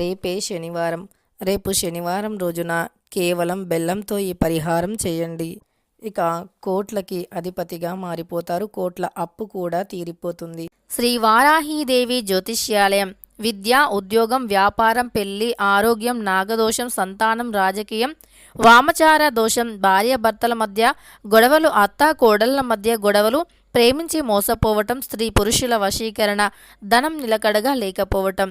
రేపే శనివారం. రేపు శనివారం రోజున కేవలం బెల్లంతో ఈ పరిహారం చేయండి. ఇక కోట్లకి అధిపతిగా మారిపోతారు. కోట్ల అప్పు కూడా తీరిపోతుంది. శ్రీ వారాహీదేవి జ్యోతిష్యాలయం. విద్య ఉద్యోగం వ్యాపారం పెళ్ళి ఆరోగ్యం నాగదోషం సంతానం రాజకీయం వామచార దోషం భార్యాభర్తల మధ్య గొడవలు అత్త కోడళ్ళ మధ్య గొడవలు ప్రేమించి మోసపోవటం స్త్రీ పురుషుల వశీకరణ ధనం నిలకడగా లేకపోవటం.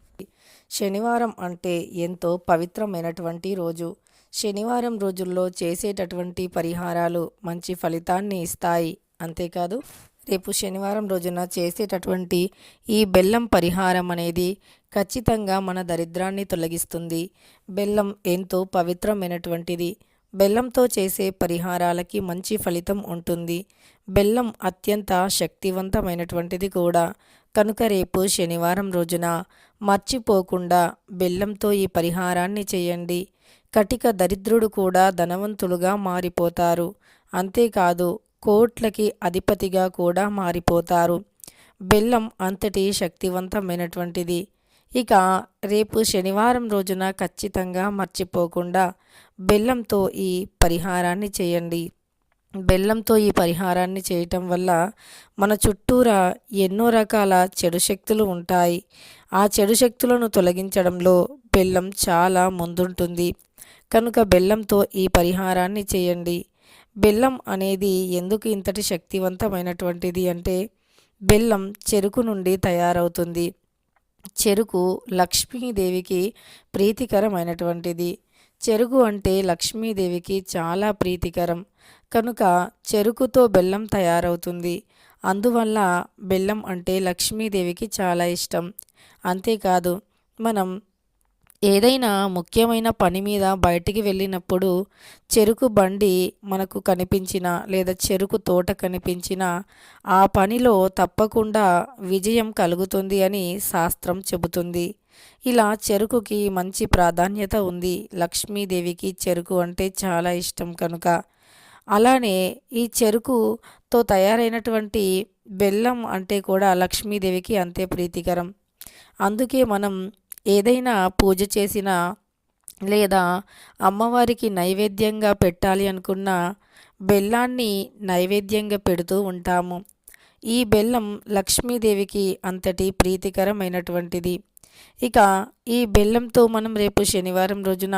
శనివారం అంటే ఎంతో పవిత్రమైనటువంటి రోజు. శనివారం రోజుల్లో చేసేటటువంటి పరిహారాలు మంచి ఫలితాన్ని ఇస్తాయి. అంతేకాదు రేపు శనివారం రోజున చేసేటటువంటి ఈ బెల్లం పరిహారం అనేది ఖచ్చితంగా మన దరిద్రాన్ని తొలగిస్తుంది. బెల్లం ఎంతో పవిత్రమైనటువంటిది. బెల్లంతో చేసే పరిహారాలకి మంచి ఫలితం ఉంటుంది. బెల్లం అత్యంత శక్తివంతమైనటువంటిది కూడా. కనుక రేపు శనివారం రోజున మర్చిపోకుండా బెల్లంతో ఈ పరిహారాన్ని చేయండి. కటిక దరిద్రుడు కూడా ధనవంతులుగా మారిపోతారు. అంతేకాదు కోట్లకి అధిపతిగా కూడా మారిపోతారు. బెల్లం అంతటి శక్తివంతమైనటువంటిది. ఇక రేపు శనివారం రోజున ఖచ్చితంగా మర్చిపోకుండా బెల్లంతో ఈ పరిహారాన్ని చేయండి. బెల్లంతో ఈ పరిహారాన్ని చేయటం వల్ల మన చుట్టూరా ఎన్నో రకాల చెడు శక్తులు ఉంటాయి. ఆ చెడు శక్తులను తొలగించడంలో బెల్లం చాలా ముందుంటుంది. కనుక బెల్లంతో ఈ పరిహారాన్ని చేయండి. బెల్లం అనేది ఎందుకు ఇంతటి శక్తివంతమైనటువంటిది అంటే బెల్లం చెరుకు నుండి తయారవుతుంది. చెరుకు లక్ష్మీదేవికి ప్రీతికరమైనటువంటిది. చెరుకు అంటే లక్ష్మీదేవికి చాలా ప్రీతికరం. కనుక చెరుకుతో బెల్లం తయారవుతుంది. అందువల్ల బెల్లం అంటే లక్ష్మీదేవికి చాలా ఇష్టం. అంతేకాదు మనం ఏదైనా ముఖ్యమైన పని మీద బయటికి వెళ్ళినప్పుడు చెరుకు బండి మనకు కనిపించిన లేదా చెరుకు తోట కనిపించిన ఆ పనిలో తప్పకుండా విజయం కలుగుతుంది అని శాస్త్రం చెబుతుంది. ఇలా చెరుకుకి మంచి ప్రాధాన్యత ఉంది. లక్ష్మీదేవికి చెరుకు అంటే చాలా ఇష్టం కనుక. అలానే ఈ చెరుకుతో తయారైనటువంటి బెల్లం అంటే కూడా లక్ష్మీదేవికి అంతే ప్రీతికరం. అందుకే మనం ఏదైనా పూజ చేసినా లేదా అమ్మవారికి నైవేద్యంగా పెట్టాలి అనుకున్న బెల్లాన్ని నైవేద్యంగా పెడుతూ ఉంటాము. ఈ బెల్లం లక్ష్మీదేవికి అంతటి ప్రీతికరమైనటువంటిది. ఇక ఈ బెల్లంతో మనం రేపు శనివారం రోజున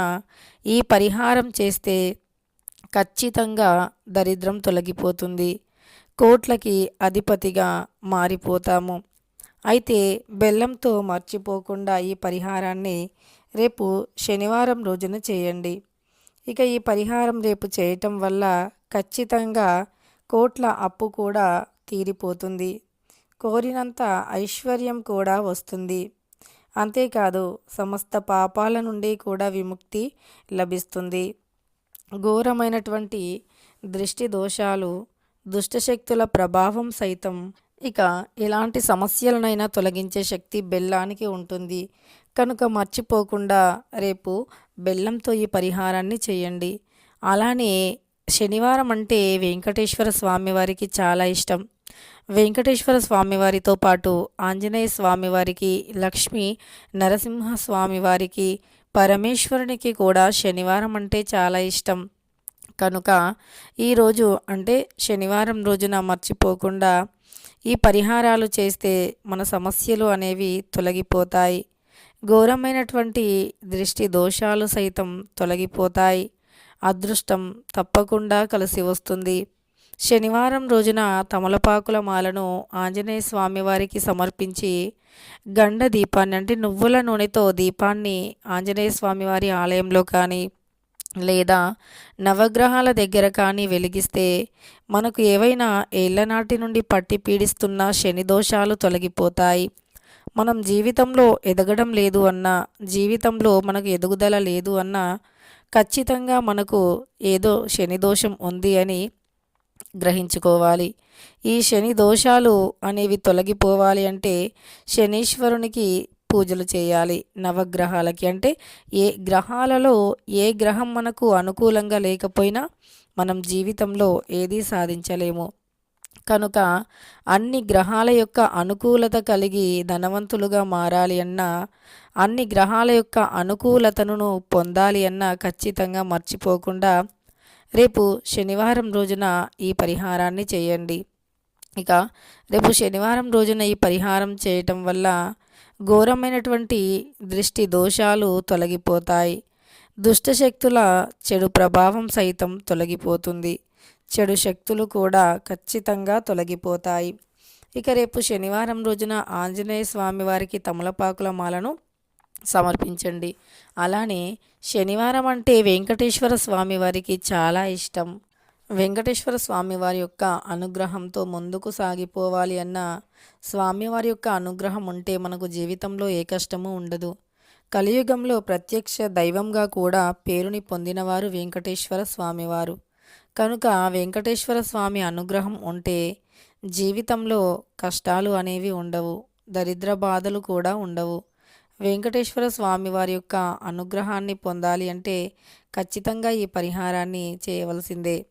ఈ పరిహారం చేస్తే ఖచ్చితంగా దరిద్రం తొలగిపోతుంది. కోట్లకి అధిపతిగా మారిపోతాము. అయితే బెల్లంతో మర్చిపోకుండా ఈ పరిహారాన్ని రేపు శనివారం రోజున చేయండి. ఇక ఈ పరిహారం రేపు చేయటం వల్ల ఖచ్చితంగా కోట్ల అప్పు కూడా తీరిపోతుంది. కోరినంత ఐశ్వర్యం కూడా వస్తుంది. అంతేకాదు సమస్త పాపాల నుండి కూడా విముక్తి లభిస్తుంది. ఘోరమైనటువంటి దృష్టి దోషాలు దుష్టశక్తుల ప్రభావం సైతం ఇక ఎలాంటి సమస్యలనైనా తొలగించే శక్తి బెల్లానికి ఉంటుంది. కనుక మర్చిపోకుండా రేపు బెల్లంతో ఈ పరిహారాన్ని చేయండి. అలానే శనివారం అంటే వెంకటేశ్వర స్వామివారికి చాలా ఇష్టం. వెంకటేశ్వర స్వామివారితో పాటు ఆంజనేయ స్వామివారికి లక్ష్మి నరసింహ స్వామివారికి పరమేశ్వరునికి కూడా శనివారం అంటే చాలా ఇష్టం. కనుక ఈరోజు అంటే శనివారం రోజున మర్చిపోకుండా ఈ పరిహారాలు చేస్తే మన సమస్యలు అనేవి తొలగిపోతాయి. ఘోరమైనటువంటి దృష్టి దోషాలు సైతం తొలగిపోతాయి. అదృష్టం తప్పకుండా కలిసి వస్తుంది. శనివారం రోజున తమలపాకుల మాలను ఆంజనేయ స్వామివారికి సమర్పించి గండ దీపాన్ని అంటే నువ్వుల నూనెతో దీపాన్ని ఆంజనేయ స్వామివారి ఆలయంలో కానీ లేదా నవగ్రహాల దగ్గర కానీ వెలిగిస్తే మనకు ఏవైనా ఏళ్ళనాటి నుండి పట్టి పీడిస్తున్న శని దోషాలు తొలగిపోతాయి. మనం జీవితంలో ఎదగడం లేదు అన్నా జీవితంలో మనకు ఎదుగుదల లేదు అన్నా ఖచ్చితంగా మనకు ఏదో శని దోషం ఉంది అని గ్రహించుకోవాలి. ఈ శని దోషాలు అనేవి తొలగిపోవాలి అంటే శనీశ్వరునికి పూజలు చేయాలి నవగ్రహాలకి. అంటే ఏ గ్రహాలలో ఏ గ్రహం మనకు అనుకూలంగా లేకపోయినా మనం జీవితంలో ఏదీ సాధించలేము. కనుక అన్ని గ్రహాల యొక్క అనుకూలత కలిగి ధనవంతులుగా మారాలి అన్న అన్ని గ్రహాల యొక్క అనుకూలతను పొందాలి అన్న ఖచ్చితంగా మర్చిపోకుండా రేపు శనివారం రోజున ఈ పరిహారాన్ని చేయండి. ఇక రేపు శనివారం రోజున ఈ పరిహారం చేయటం వల్ల ఘోరమైనటువంటి దృష్టి దోషాలు తొలగిపోతాయి. దుష్టశక్తుల చెడు ప్రభావం సైతం తొలగిపోతుంది. చెడు శక్తులు కూడా ఖచ్చితంగా తొలగిపోతాయి. ఇక రేపు శనివారం రోజున ఆంజనేయ స్వామి వారికి తమలపాకుల మాలను సమర్పించండి. అలానే శనివారం అంటే వెంకటేశ్వర స్వామి వారికి చాలా ఇష్టం. వెంకటేశ్వర స్వామి వారి యొక్క అనుగ్రహంతో ముందుకు సాగిపోవాలి అన్న స్వామివారి యొక్క అనుగ్రహం ఉంటే మనకు జీవితంలో ఏ కష్టము ఉండదు. కలియుగంలో ప్రత్యక్ష దైవంగా కూడా పేరుని పొందినవారు వెంకటేశ్వర స్వామివారు కనుక వెంకటేశ్వర స్వామి అనుగ్రహం ఉంటే జీవితంలో కష్టాలు అనేవి ఉండవు దరిద్ర బాధలు కూడా ఉండవు. వెంకటేశ్వర స్వామి వారి యొక్క అనుగ్రహాన్ని పొందాలి అంటే ఖచ్చితంగా ఈ పరిహారాన్ని చేయవలసిందే.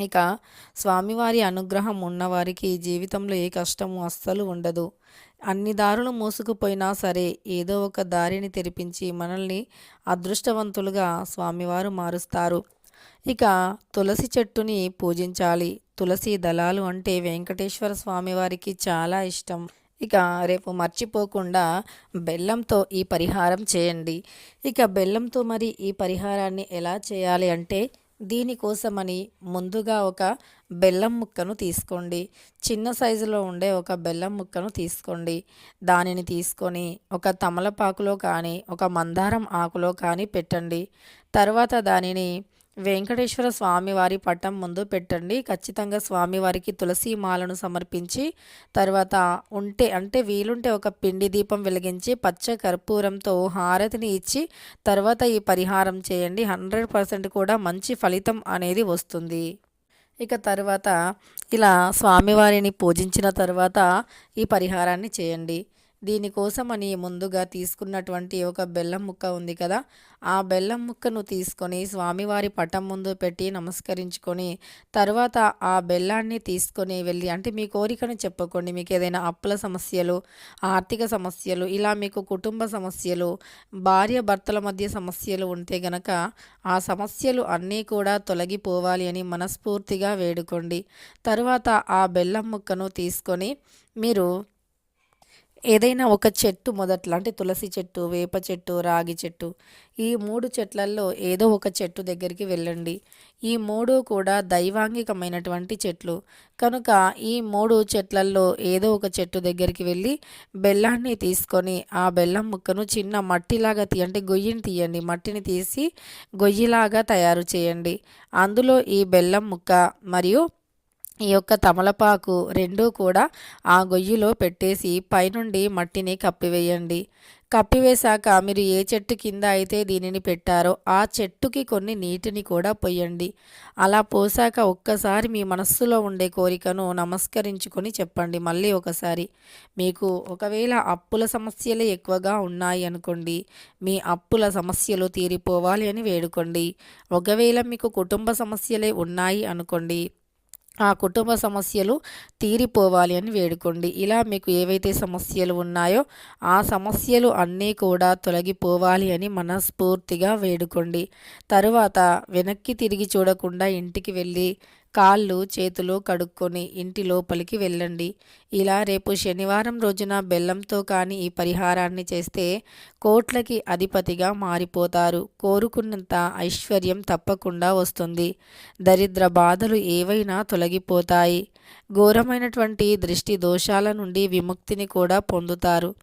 ఇక స్వామివారి అనుగ్రహం ఉన్నవారికి జీవితంలో ఏ కష్టము అస్సలు ఉండదు. అన్ని దారులు మోసుకుపోయినా సరే ఏదో ఒక దారిని తెరిపించి మనల్ని అదృష్టవంతులుగా స్వామివారు మారుస్తారు. ఇక తులసి చెట్టుని పూజించాలి. తులసి దళాలు అంటే వెంకటేశ్వర స్వామివారికి చాలా ఇష్టం. ఇక రేపు మర్చిపోకుండా బెల్లంతో ఈ పరిహారం చేయండి. ఇక బెల్లంతో మరి ఈ పరిహారాన్ని ఎలా చేయాలి అంటే దీనికోసమని ముందుగా ఒక బెల్లం ముక్కను తీసుకోండి. చిన్న సైజులో ఉండే ఒక బెల్లం ముక్కను తీసుకోండి. దానిని తీసుకొని ఒక తమలపాకులో కానీ ఒక మందారం ఆకులో కానీ పెట్టండి. తర్వాత దానిని వెంకటేశ్వర స్వామివారి పటం ముందు పెట్టండి. ఖచ్చితంగా స్వామివారికి తులసి మాలను సమర్పించి తర్వాత ఉంటే అంటే వీలుంటే ఒక పిండి దీపం వెలిగించి పచ్చ కర్పూరంతో హారతిని ఇచ్చి తర్వాత ఈ పరిహారం చేయండి. హండ్రెడ్ పర్సెంట్ కూడా మంచి ఫలితం అనేది వస్తుంది. ఇక తర్వాత ఇలా స్వామివారిని పూజించిన తర్వాత ఈ పరిహారాన్ని చేయండి. దీనికోసమని ముందుగా తీసుకున్నటువంటి ఒక బెల్లం ముక్క ఉంది కదా ఆ బెల్లం ముక్కను తీసుకొని స్వామివారి పటం ముందు పెట్టి నమస్కరించుకొని తర్వాత ఆ బెల్లాన్ని తీసుకొని వెళ్ళి అంటే మీ కోరికను చెప్పుకోండి. మీకు ఏదైనా అప్పుల సమస్యలు ఆర్థిక సమస్యలు ఇలా మీకు కుటుంబ సమస్యలు భార్య భర్తల మధ్య సమస్యలు ఉంటే గనక ఆ సమస్యలు అన్నీ కూడా తొలగిపోవాలి అని మనస్ఫూర్తిగా వేడుకోండి. తరువాత ఆ బెల్లం ముక్కను తీసుకొని మీరు ఏదైనా ఒక చెట్టు మొదట్లో అంటే తులసి చెట్టు వేప చెట్టు రాగి చెట్టు ఈ మూడు చెట్లల్లో ఏదో ఒక చెట్టు దగ్గరికి వెళ్ళండి. ఈ మూడు కూడా దైవాంగికమైనటువంటి చెట్లు. కనుక ఈ మూడు చెట్లల్లో ఏదో ఒక చెట్టు దగ్గరికి వెళ్ళి బెల్లాన్ని తీసుకొని ఆ బెల్లం ముక్కను చిన్న మట్టిలాగా తీ అంటే గొయ్యిని తీయండి. మట్టిని తీసి గొయ్యిలాగా తయారు చేయండి. అందులో ఈ బెల్లం ముక్క మరియు ఈ యొక్క తమలపాకు రెండూ కూడా ఆ గొయ్యిలో పెట్టేసి పైనుండి మట్టిని కప్పివేయండి. కప్పివేశాక మీరు ఏ చెట్టు కింద అయితే దీనిని పెట్టారో ఆ చెట్టుకి కొన్ని నీటిని కూడా పోయండి. అలా పోసాక ఒక్కసారి మీ మనస్సులో ఉండే కోరికను నమస్కరించుకొని చెప్పండి. మళ్ళీ ఒకసారి మీకు ఒకవేళ అప్పుల సమస్యలే ఎక్కువగా ఉన్నాయి అనుకోండి మీ అప్పుల సమస్యలు తీరిపోవాలి అని వేడుకోండి. ఒకవేళ మీకు కుటుంబ సమస్యలే ఉన్నాయి అనుకోండి ఆ కుటుంబ సమస్యలు తీరిపోవాలి అని వేడుకోండి. ఇలా మీకు ఏవైతే సమస్యలు ఉన్నాయో ఆ సమస్యలు అన్నీ కూడా తొలగిపోవాలి అని మనస్ఫూర్తిగా వేడుకోండి. తరువాత వెనక్కి తిరిగి చూడకుండా ఇంటికి వెళ్ళి కాళ్ళు చేతులు కడుక్కొని ఇంటి లోపలికి వెళ్ళండి. ఇలా రేపు శనివారం రోజున బెల్లంతో కానీ ఈ పరిహారాన్ని చేస్తే కోట్లకి అధిపతిగా మారిపోతారు. కోరుకున్నంత ఐశ్వర్యం తప్పకుండా వస్తుంది. దరిద్ర బాధలు ఏవైనా తొలగిపోతాయి. ఘోరమైనటువంటి దృష్టి దోషాల నుండి విముక్తిని కూడా పొందుతారు.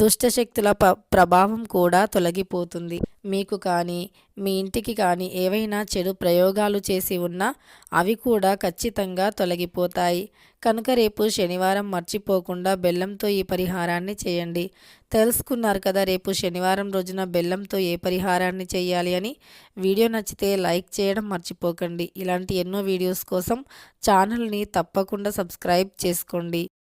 దుష్టశక్తుల ప ప్రభావం కూడా తొలగిపోతుంది. మీకు కానీ మీ ఇంటికి కానీ ఏవైనా చెడు ప్రయోగాలు చేసి ఉన్నా అవి కూడా ఖచ్చితంగా తొలగిపోతాయి. కనుక రేపు శనివారం మర్చిపోకుండా బెల్లంతో ఈ పరిహారాన్ని చేయండి. తెలుసుకున్నారు కదా రేపు శనివారం రోజున బెల్లంతో ఏ పరిహారాన్ని చేయాలి అని? వీడియో నచ్చితే లైక్ చేయడం మర్చిపోకండి. ఇలాంటి ఎన్నో వీడియోస్ కోసం ఛానల్ని తప్పకుండా సబ్స్క్రైబ్ చేసుకోండి.